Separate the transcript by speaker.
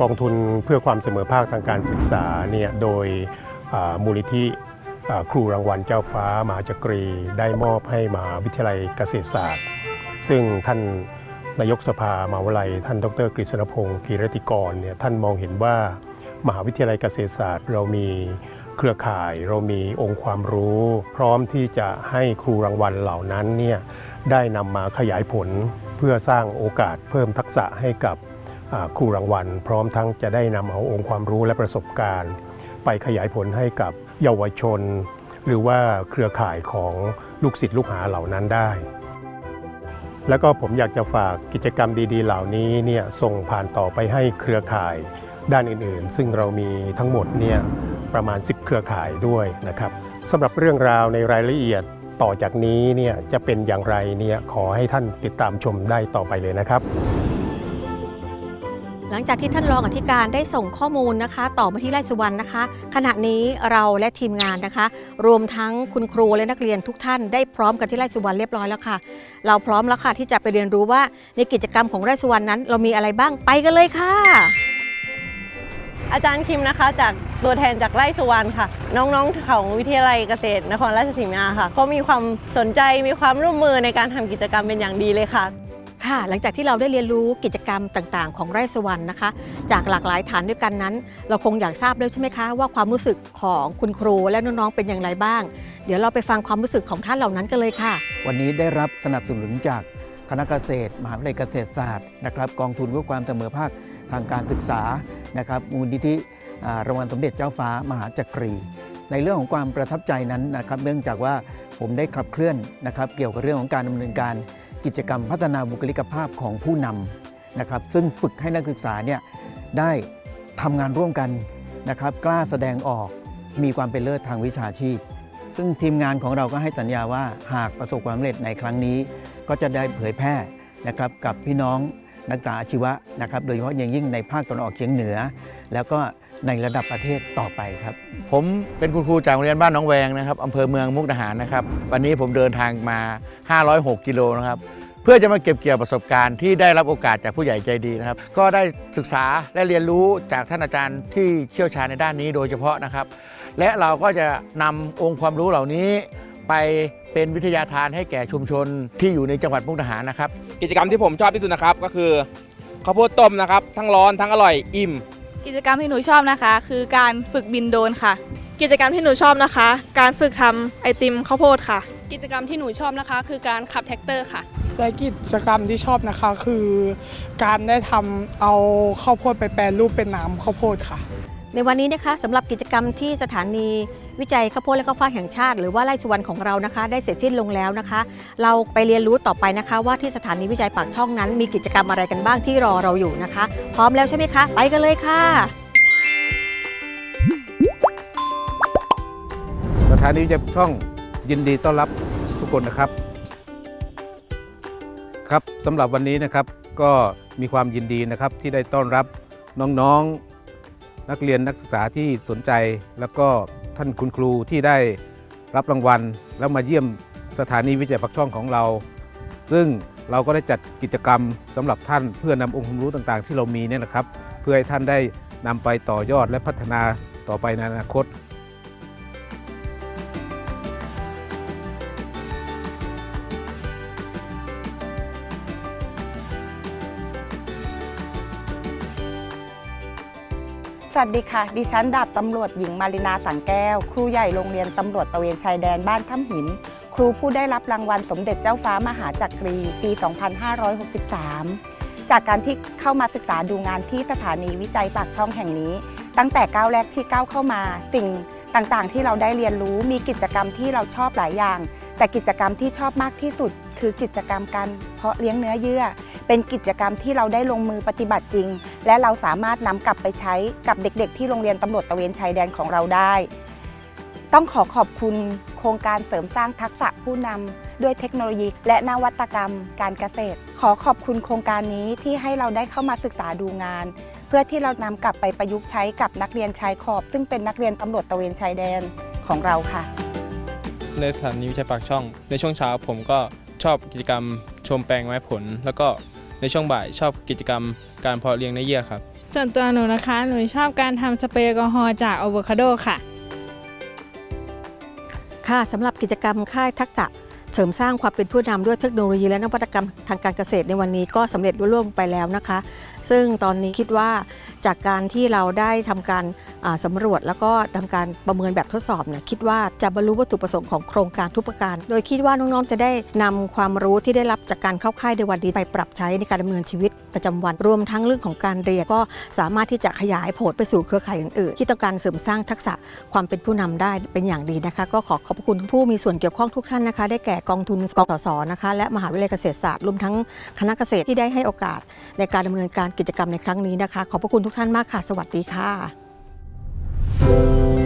Speaker 1: กองทุนเพื่อความเสมอภาคทางการศึกษาเนี่ยโดยมูลนิธิอ่ครูรางวัลเจ้าฟ้ามหาจักรีได้มอบให้มหาวิทยาลัยเกษตรศาสตร์ ซึ่งท่านนายกสภามหาวิทยาลัย ท่านดรกฤษณพงศ์กีรติกรเนี่ยท่านมองเห็นว่ามหาวิทยาลัยเกษตรศาสตร์ เรามีเครือข่ายเรามีองค์ความรู้ พร้อมที่จะให้ครูรางวัลเหล่านั้นเนี่ยได้นำมาขยายผลเพื่อสร้างโอกาสเพิ่มทักษะให้กับ ครูรางวัล พร้อมทั้งจะได้นำเอาองค์ความรู้และประสบการณ์ ไปขยายผลให้กับเยาวชน หรือว่าเครือข่ายของลูกศิษย์ลูกหาเหล่านั้นได้ แล้วก็ผมอยากจะฝากกิจกรรมดี ๆ เหล่านี้เนี่ยส่งผ่านต่อไปให้เครือข่ายด้านอื่นๆ ซึ่งเรามีทั้งหมดเนี่ยประมาณ 10 เครือข่ายด้วยนะครับสำหรับเรื่องราวในรายละเอียดต่อจากนี้เนี่ยจะเป็นอย่างไรเนี่ยขอให้ท่านติดตามชมได้ต่อไปเลยนะครับ
Speaker 2: หลังจากที่ท่านรองอธิการได้ส่งข้อมูลนะคะ ต่อมาที่ไร่สุวรรณนะคะ ขณะนี้เราและทีมงานนะคะ รวมทั้งคุณครูและนักเรียนทุกท่านได้พร้อมกันที่ไร่สุวรรณเรียบร้อยแล้วค่ะ เราพร้อมแล้วค่ะที่จะไปเรียนรู้ว่าในกิจกรรมของไร่สุวรรณนั้น เรามีอะไรบ้างไปกันเลยค่ะ
Speaker 3: อาจารย์คิมนะคะ จากตัวแทนจากไร่สุวรรณค่ะ น้องๆของวิทยาลัยเกษตร นครราชสีมาค่ะเขามีความสนใจมีความร่วมมือในการทำกิจกรรมเป็นอย่างดีเลยค่ะ
Speaker 2: ค่ะ หลังจากที่เราได้เรียนรู้กิจกรรมต่างๆ ของไร่สวรรณนะคะ จากหลากหลายฐานด้วยกันนั้น เราคงอยากทราบแล้วใช่ไหมคะ ว่าความรู้สึกของคุณครูและน้องๆเป็นอย่างไรบ้าง เดี๋ยวเราไปฟังความรู้สึกของท่านเหล่านั้นกันเลยค่ะ
Speaker 4: วันนี้ได้รับสนับสนุนจากคณะเกษตรมหาวิทยาลัยเกษตรศาสตร์นะครับกองทุนเพื่อความเสมอภาคทางการศึกษานะครับมูลนิธิรางวัลสมเด็จเจ้าฟ้ามหาจักรี ในเรื่องของความประทับใจนั้นนะครับเนื่องจากว่าผมได้ขับเคลื่อนนะครับเกี่ยวกับเรื่องของการดำเนินการ กิจกรรมพัฒนาบุคลิกภาพของผู้นำนะครับซึ่งฝึกให้นักศึกษาเนี่ยได้ทำงานร่วมกันนะครับกล้าแสดงออกมีความเป็นเลิศทางวิชาชีพ ซึ่งทีมงานของเราก็ให้สัญญาว่าหากประสบความสำเร็จในครั้งนี้ ก็จะได้เผยแพร่นะครับกับพี่น้องนักศึกษาอาชีวะนะครับโดยเฉพาะอย่างยิ่งในภาคตะวันออกเฉียงเหนือ แล้วก็ ในระดับประเทศต่อไปครับ
Speaker 5: ผมเป็นคุณครูจากโรงเรียนบ้านหน้องแวงนะครับอำเภอเมืองมุกดาหารนะครับ วันนี้ผมเดินทางมา 506 กิโลนะครับ เพื่อจะมาเก็บเกี่ยวประสบการณ์ที่ได้รับโอกาสจากผู้ใหญ่ใจดีนะครับ ก็ได้ศึกษาและเรียนรู้จากท่านอาจารย์ที่เชี่ยวชาญในด้านนี้โดยเฉพาะนะครับ และเราก็จะนำองค์ความรู้เหล่านี้ไปเป็นวิทยาทานให้แก่ชุมชนที่อยู่ในจังหวัดมุกดาหารนะครับ
Speaker 6: กิจกรรมที่ผมชอบที่สุดนะครับก็คือข้าวโพดต้มนะครับ ทั้งร้อนทั้งอร่อยอิ่ม
Speaker 7: กิจกรรมที่หนูชอบนะคะ คือการฝึกบินโดรนค่ะ
Speaker 8: กิจกรรมที่หนูชอบนะคะ การฝึกทำไอติมข้าวโพดค่ะ
Speaker 9: กิจกรรมที่หนูชอบนะคะ คือการขับแท็กเตอร์ค่ะ
Speaker 10: และกิจกรรมที่ชอบนะคะคือ การได้ทำเอาข้าวโพดไปแปรรูปเป็นน้ำข้าวโพดค่ะ
Speaker 2: ในวันนี้นะคะสำหรับกิจกรรมที่สถานีวิจัยข้าวโพดและข้าวฟ่างแห่งชาติ หรือว่าไร่สุวรรณของเรานะคะ ได้เสร็จสิ้นลงแล้วนะคะ เราไปเรียนรู้ต่อไปนะคะ ว่าที่สถานีวิจัยปากช่องนั้น มีกิจกรรมอะไรกันบ้างที่รอเราอยู่นะคะ พร้อมแล้วใช่ไหมคะ ไปกันเลยค่ะ
Speaker 11: สถานีวิจัยช่องยินดีต้อนรับทุกคนนะครับ ครับสำหรับวันนี้นะครับก็มีความยินดีนะครับที่ได้ต้อนรับน้องๆ นักเรียนนักศึกษาที่สนใจ แล้วก็ท่านคุณครูที่ได้รับรางวัล แล้วมาเยี่ยมสถานีวิจัยปักช่องของเรา ซึ่งเราก็ได้จัดกิจกรรมสำหรับท่านเพื่อนำองค์ความรู้ต่างๆ ที่เรามีเนี่ยนะครับ เพื่อให้ท่านได้นำไปต่อยอดและพัฒนาต่อไปในอนาคต
Speaker 12: วัสดีค่ะ ดิฉันดาบตำรวจหญิงมารินาสังแก้ว ครูใหญ่โรงเรียนตำรวจตะเวนชายแดนบ้านถ้ำหิน ครูผู้ได้รับรางวัลสมเด็จเจ้าฟ้ามหาจักรี ปี 2563 จากการที่เข้ามาศึกษาดูงานที่สถานีวิจัยปากช่องแห่งนี้ ตั้งแต่ก้าวแรกที่ก้าวเข้ามา สิ่งต่างๆ ที่เราได้เรียนรู้มีกิจกรรมที่เราชอบหลายอย่าง แต่กิจกรรมที่ชอบมากที่สุด คือกิจกรรมการเพาะเลี้ยงเนื้อเยื่อ เป็นกิจกรรมที่เราได้ลงมือปฏิบัติจริง และเราสามารถนำกลับไปใช้กับเด็กๆ ที่โรงเรียนตำรวจตะเวนชายแดนของเราได้ ต้องขอขอบคุณโครงการเสริมสร้างทักษะผู้นำด้วยเทคโนโลยี และนวัตกรรม การเกษตร ขอขอบคุณโครงการนี้ที่ให้เราได้เข้ามาศึกษาดูงาน เพื่อที่เรานำกลับไปประยุกต์ใช้กับนักเรียนชายขอบ ซึ่งเป็นนักเรียนตำรวจตะเวนชายแดนของเราค่ะ
Speaker 13: ในสถานีวิจัยปากช่อง ในช่วงเช้าผมก็ชอบกิจกรรมชมแปลงไม้ผล แล้วก็ ในช่วงบ่ายชอบกิจกรรมการเพาะเลี้ยงในเยื่อครับ
Speaker 8: ส่วนตัวหนูนะคะ หนูชอบการทำสเปรย์แอลกอฮอล์จากอะโวคาโดค่ะ
Speaker 2: ค่ะสำหรับกิจกรรมค่ายทักษะเสริมสร้างความเป็นผู้นำด้วยเทคโนโลยีและนวัตกรรมทางการเกษตรในวันนี้ก็สำเร็จรุ่ล่วงไปแล้วนะคะ ซึ่งตอนนี้คิดว่าจากการที่เราได้ทำการอ่า สำรวจแล้วก็ทำการประเมินแบบทดสอบเนี่ยคิดว่าจะบรรลุวัตถุประสงค์ของโครงการทุกประการ โดยคิดว่าน้องๆ จะได้นำความรู้ที่ได้รับจากการเข้าค่ายในวันนี้ไปปรับใช้ในการดำเนินชีวิตประจำวัน รวมทั้งเรื่องของการเรียนก็สามารถที่จะขยายผลไปสู่เครือข่ายอื่นๆ ที่ต้องการเสริมสร้างทักษะความเป็นผู้นำได้เป็นอย่างดีนะคะ ก็ขอขอบคุณผู้มีส่วนเกี่ยวข้องทุกท่านนะคะ ได้แก่กองทุนกสศนะคะและมหาวิทยาลัยเกษตรศาสตร์รวมทั้งคณะเกษตรที่ได้ให้โอกาสในการดำเนินการกิจกรรมในครั้งนี้นะคะ ขอบพระคุณทุกท่านมากค่ะ สวัสดีค่ะ Thank you.